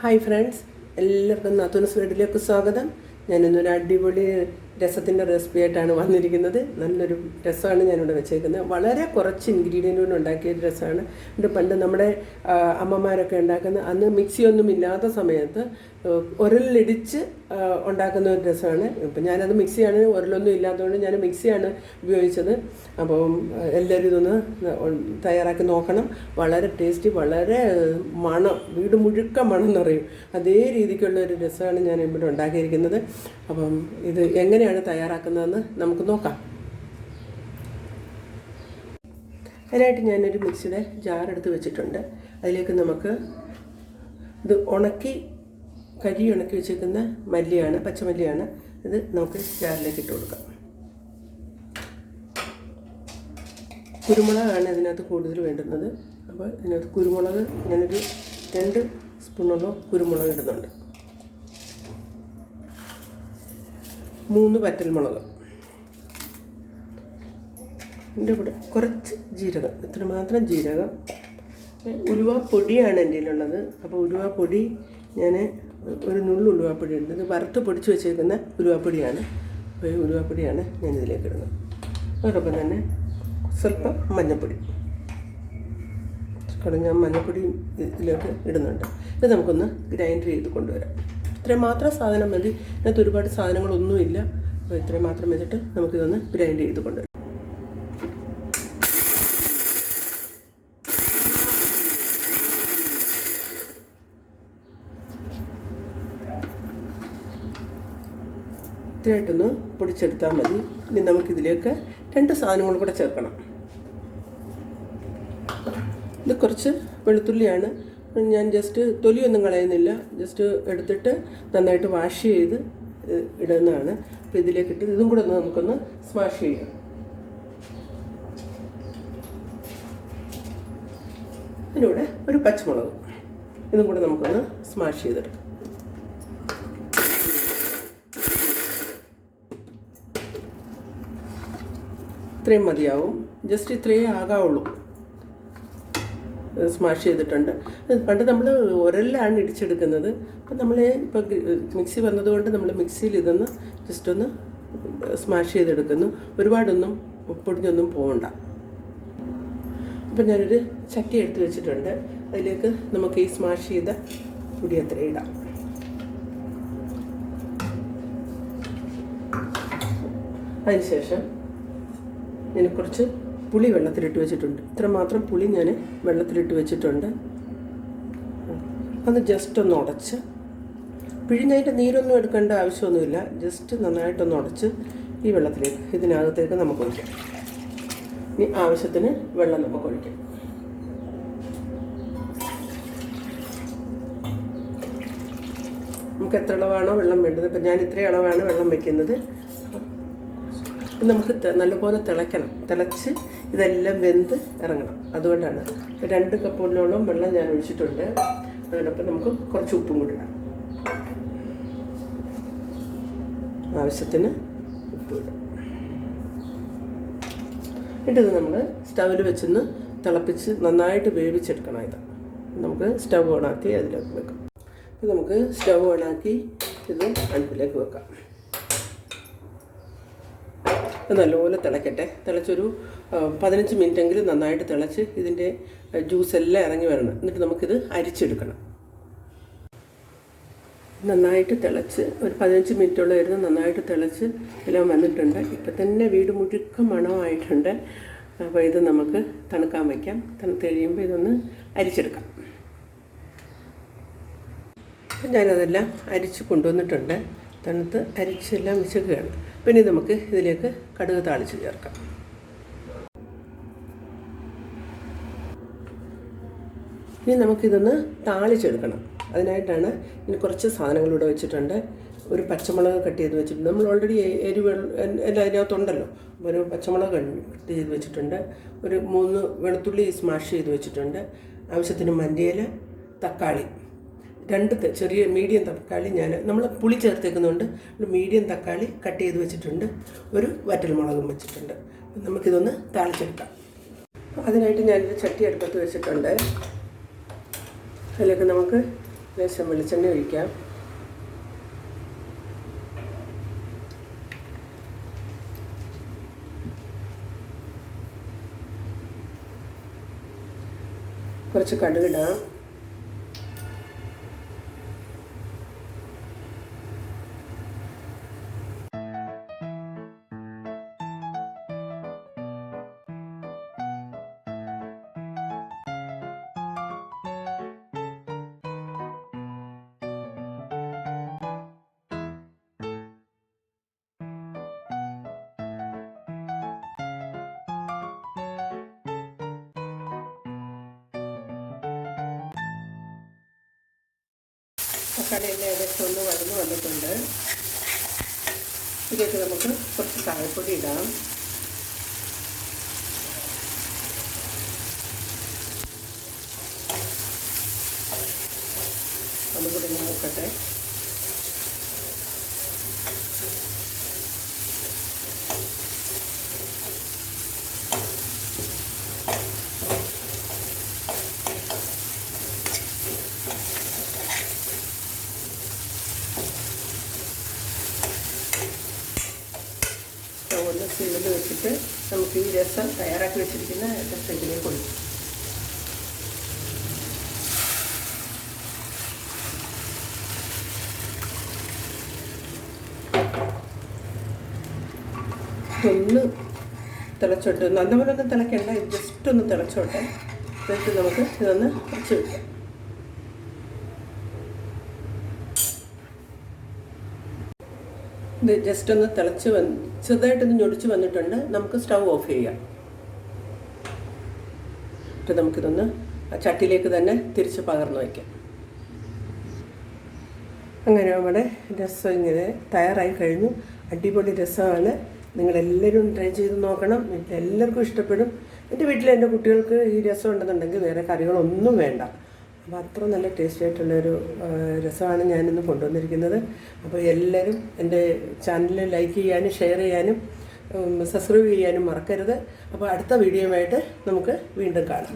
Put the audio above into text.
Hi friends എല്ലാവർക്കും നാത്തൂൻസ് വീട്ടിലേക്ക് സ്വാഗതം. ഞാനിന്നൊരു അടിപൊളി രസത്തിന്റെ റെസിപ്പി ആയിട്ടാണ് വന്നിരിക്കുന്നത്. നല്ലൊരു രസമാണ് ഞാനിവിടെ വെച്ചേക്കുന്നത്. വളരെ കുറച്ച് ഇൻഗ്രീഡിയന്റ് കൊണ്ട് ഉണ്ടാക്കിയ ഒരു രസമാണ്. പണ്ട് നമ്മുടെ അമ്മമാരൊക്കെ ഉണ്ടാക്കുന്ന അന്ന് മിക്സി ഒന്നും ഇല്ലാത്ത സമയത്ത് ഉരലിടിച്ച് ഉണ്ടാക്കുന്ന ഒരു രസമാണ്. ഇപ്പം ഞാനത് മിക്സിയാണ് ഉരലൊന്നും ഇല്ലാത്തതുകൊണ്ട് ഞാൻ മിക്സിയാണ് ഉപയോഗിച്ചത്. അപ്പം എല്ലാവരും ഇതൊന്ന് തയ്യാറാക്കി നോക്കണം. വളരെ ടേസ്റ്റി വളരെ മണം വീട് മുഴുക്ക മണം എന്നറിയും അതേ രീതിക്കുള്ള ഒരു രസമാണ് ഞാൻ ഇവിടെ ഉണ്ടാക്കിയിരിക്കുന്നത്. അപ്പം ഇത് എങ്ങനെയാണ് തയ്യാറാക്കുന്നതെന്ന് നമുക്ക് നോക്കാം. അതിനായിട്ട് ഞാനൊരു മിക്സിയുടെ ജാർ എടുത്ത് വെച്ചിട്ടുണ്ട്. അതിലേക്ക് നമുക്ക് ഇത് ഉണക്കി കരി ഉണക്കി വെച്ചേക്കുന്ന മല്ലിയാണ് പച്ചമല്ലിയാണ്. ഇത് നമുക്ക് ജാറിലേക്ക് ഇട്ട് കൊടുക്കാം. കുരുമുളകാണ് ഇതിനകത്ത് കൂടുതൽ വേണ്ടുന്നത്. അപ്പോൾ ഇതിനകത്ത് കുരുമുളക് ഞാനൊരു രണ്ട് സ്പൂണോളം കുരുമുളക് ഇടുന്നുണ്ട്. മൂന്ന് വറ്റൽമുളക്. എന്റെ കൂടെ കുറച്ച് ജീരകം ഇത്ര മാത്രം ജീരകം. ഉലുവ പൊടിയാണ് എന്റെ കയ്യിലുള്ളത്. അപ്പോൾ ഉലുവ പൊടി ഞാൻ ഒരു നുള്ളു ഉലുവാപ്പൊടി ഉണ്ട് ഇത് വറുത്ത് പൊടിച്ച് വെച്ചേക്കുന്ന ഉലുവാപ്പൊടിയാണ്. അപ്പോൾ ഈ ഉലുവാപ്പൊടിയാണ് ഞാൻ ഇതിലേക്ക് ഇടുന്നത്. അതോടൊപ്പം തന്നെ സ്വല്പം മഞ്ഞൾപ്പൊടി. കാരണം ഞാൻ മഞ്ഞൾപ്പൊടി ഇതിലേക്ക് ഇടുന്നുണ്ട്. ഇത് നമുക്കൊന്ന് ഗ്രൈൻഡ് ചെയ്ത് കൊണ്ടുവരാം. ഇത്രയും മാത്രം സാധനം മതി. ഇതിനകത്ത് ഒരുപാട് സാധനങ്ങളൊന്നുമില്ല. അപ്പോൾ ഇത്രയും മാത്രം വെച്ചിട്ട് നമുക്കിതൊന്ന് ഗ്രൈൻഡ് ചെയ്ത് കൊണ്ടുവരാം. ഇത്രയായിട്ടൊന്ന് പൊടിച്ചെടുത്താൽ മതി. ഇനി നമുക്കിതിലേക്ക് രണ്ട് സാധനങ്ങൾ കൂടെ ചേർക്കണം. ഇത് കുറച്ച് വെളുത്തുള്ളിയാണ്. ഞാൻ ജസ്റ്റ് തൊലിയൊന്നും കളയുന്നില്ല. ജസ്റ്റ് എടുത്തിട്ട് നന്നായിട്ട് വാഷ് ചെയ്ത് ഇടുന്നതാണ്. അപ്പോൾ ഇതിലേക്ക് ഇട്ട് ഇതും കൂടെ ഒന്ന് നമുക്കൊന്ന് സ്മാഷ് ചെയ്യാം. അതിലൂടെ ഒരു പച്ചമുളക് ഇതും കൂടെ നമുക്കൊന്ന് സ്മാഷ് ചെയ്തെടുക്കാം. ഇത്രയും മതിയാവും. ജസ്റ്റ് ഇത്രയേ ആകാവുള്ളൂ. സ്മാഷ് ചെയ്തിട്ടുണ്ട്. പണ്ട് നമ്മൾ ഉരലിലാണ് ഇടിച്ചെടുക്കുന്നത്. അപ്പം നമ്മൾ ഇപ്പോൾ മിക്സി വന്നതുകൊണ്ട് നമ്മൾ മിക്സിയിൽ ഇതൊന്ന് ജസ്റ്റ് ഒന്ന് സ്മാഷ് ചെയ്തെടുക്കുന്നു. ഒരുപാടൊന്നും പൊടിഞ്ഞൊന്നും പോകണ്ട അപ്പം ഞാനൊരു ചട്ടി എടുത്ത് വെച്ചിട്ടുണ്ട്. അതിലേക്ക് നമുക്ക് ഈ സ്മാഷ് ചെയ്ത പൊടി അത്ര ഇടാം. അതിനുശേഷം ഞാൻ കുറച്ച് പുളി വെള്ളത്തിലിട്ട് വെച്ചിട്ടുണ്ട്. ഇത്രമാത്രം പുളി ഞാൻ വെള്ളത്തിലിട്ട് വെച്ചിട്ടുണ്ട്. അത് ജസ്റ്റ് ഒന്ന് ഉടച്ച് പിഴിഞ്ഞതിന്റെ നീരൊന്നും എടുക്കേണ്ട ആവശ്യമൊന്നുമില്ല. ജസ്റ്റ് നന്നായിട്ടൊന്ന് ഉടച്ച് ഈ വെള്ളത്തിലേക്ക് ഇതിനകത്തേക്ക് നമുക്ക് ഒഴിക്കാം. ഇനി ആവശ്യത്തിന് വെള്ളം നമുക്ക് ഒഴിക്കാം. നമുക്ക് എത്ര അളവാണോ വെള്ളം വേണ്ടത്? ഇപ്പം ഞാൻ ഇത്രയും അളവാണ് വെള്ളം വെക്കുന്നത്. ഇത് നമുക്ക് നല്ലപോലെ തിളയ്ക്കണം. തിളച്ച് ഇതെല്ലാം വെന്ത് ഇറങ്ങണം. അതുകൊണ്ടാണ്. രണ്ട് കപ്പോളിനോളം വെള്ളം ഞാൻ ഒഴിച്ചിട്ടുണ്ട്. അതിനൊപ്പം നമുക്ക് കുറച്ച് ഉപ്പും കൂടി ഇടാം. ആവശ്യത്തിന് ഉപ്പ് ഇടാം. എന്നിട്ട് നമ്മൾ സ്റ്റവിൽ വെച്ചൊന്ന് തിളപ്പിച്ച് നന്നായിട്ട് വേവിച്ചെടുക്കണം ഇത്. നമുക്ക് സ്റ്റവ് ഓണാക്കി അതിലേക്ക് വെക്കാം. നമുക്ക് സ്റ്റവ് ഓണാക്കി ഇത് അടുപ്പിലേക്ക് വെക്കാം. നല്ലപോലെ തിളക്കട്ടെ. തിളച്ചൊരു പതിനഞ്ച് മിനിറ്റെങ്കിലും നന്നായിട്ട് തിളച്ച് ഇതിന്റെ ജ്യൂസ് എല്ലാം ഇറങ്ങി വരണം. എന്നിട്ട് നമുക്കിത് അരിച്ചെടുക്കണം. നന്നായിട്ട് തിളച്ച് ഒരു പതിനഞ്ച് മിനിറ്റോളം ഇരുന്ന് നന്നായിട്ട് തിളച്ച് എല്ലാം വന്നിട്ടുണ്ട്. ഇപ്പം തന്നെ വീട് മുഴുക്ക മണമായിട്ടുണ്ട്. അപ്പോൾ ഇത് നമുക്ക് തണുക്കാൻ വയ്ക്കാം. തണുത്ത് കഴിയുമ്പോൾ ഇതൊന്ന് അരിച്ചെടുക്കാം. ഞാനതെല്ലാം അരിച്ച് കൊണ്ടുവന്നിട്ടുണ്ട്. തണുത്ത് അരിച്ചെല്ലാം വെച്ചേക്കുകയാണ് പിന്നെ നമുക്ക് ഇതിലേക്ക് കടുക് താളിച്ച് ചേർക്കാം. ഇനി നമുക്കിതൊന്ന് താളിച്ചെടുക്കണം. അതിനായിട്ടാണ് ഇനി കുറച്ച് സാധനങ്ങൾ ഇവിടെ വെച്ചിട്ടുണ്ട്. ഒരു പച്ചമുളക് കട്ട് ചെയ്ത് വെച്ചിട്ടുണ്ട് നമ്മൾ ഓൾറെഡി എരിവ് എല്ലാം അതിനകത്തുണ്ടല്ലോ. ഒരു പച്ചമുളക് കട്ട് ചെയ്ത് വെച്ചിട്ടുണ്ട്. ഒരു മൂന്ന് വെളുത്തുള്ളി സ്മാഷ് ചെയ്ത് വെച്ചിട്ടുണ്ട്. ആവശ്യത്തിന് മല്ലിയില തക്കാളി. രണ്ട് ചെറിയ മീഡിയം തക്കാളി ഞാൻ നമ്മൾ പുളി ചേർത്തേക്കുന്നതുകൊണ്ട് മീഡിയം തക്കാളി കട്ട് ചെയ്ത് വെച്ചിട്ടുണ്ട്. ഒരു വറ്റൽമുളകും വെച്ചിട്ടുണ്ട്. നമുക്കിതൊന്ന് താളിച്ചെടുക്കാം. അതിനായിട്ട് ഞാനൊരു ചട്ടി അടുപ്പത്ത് വെച്ചിട്ടുണ്ട്. അതിലേക്ക് നമുക്ക് ലേശം വെളിച്ചെണ്ണ ഒഴിക്കാം. കുറച്ച് കടുകിടാം തക്കാളി എല്ലാം ഏകദേശം ഒന്ന് വഴന്നു വന്നിട്ടുണ്ട്. ഇതിലേക്ക് നമുക്ക് കുറച്ച് കായപ്പൊടി ഇടാം ഒന്നുകൂടി ഒന്ന് നോക്കട്ടെ സ്റ്റൗ ഒന്ന് സിമ്മിൽ വെച്ചിട്ട് നമുക്ക് ഈ രസം തയ്യാറാക്കി വെച്ചിരിക്കുന്ന രസത്തിലേക്ക് കൊടുക്കും. ഒന്ന് തിളച്ചോട്ട് നന്നപോലൊന്നും ഒന്ന് ഇത് ജസ്റ്റ് ഒന്ന് തിളച്ചോട്ടെ. എന്നിട്ട് നമുക്ക് ഇതൊന്ന് കുറച്ച് വെക്കാം. ഇത് ജസ്റ്റ് ഒന്ന് തിളച്ച് വന്ന് ചെറുതായിട്ടൊന്ന് ഞൊടിച്ച് വന്നിട്ടുണ്ട്. നമുക്ക് സ്റ്റൗ ഓഫ് ചെയ്യാം. എന്നിട്ട് നമുക്കിതൊന്ന് ചട്ടിയിലേക്ക് തന്നെ തിരിച്ച് പകർന്നു വയ്ക്കാം. അങ്ങനെ നമ്മുടെ രസം ഇങ്ങനെ തയ്യാറായി കഴിഞ്ഞു. അടിപൊളി രസമാണ്. നിങ്ങളെല്ലാവരും ട്രൈ ചെയ്ത് നോക്കണം. വീട്ടിലെല്ലാവർക്കും ഇഷ്ടപ്പെടും. എന്റെ വീട്ടിൽ എന്റെ കുട്ടികൾക്ക് ഈ രസം ഉണ്ടെന്നുണ്ടെങ്കിൽ വേറെ കറികളൊന്നും വേണ്ട. അപ്പോൾ അത്ര നല്ല ടേസ്റ്റി ആയിട്ടുള്ളൊരു രസമാണ് ഞാനിന്ന് കൊണ്ടുവന്നിരിക്കുന്നത്. അപ്പോൾ എല്ലാവരും എന്റെ ചാനൽ ലൈക്ക് ചെയ്യാനും ഷെയർ ചെയ്യാനും സബ്സ്ക്രൈബ് ചെയ്യാനും മറക്കരുത്. അപ്പോൾ അടുത്ത വീഡിയോയുമായിട്ട് നമുക്ക് വീണ്ടും കാണാം.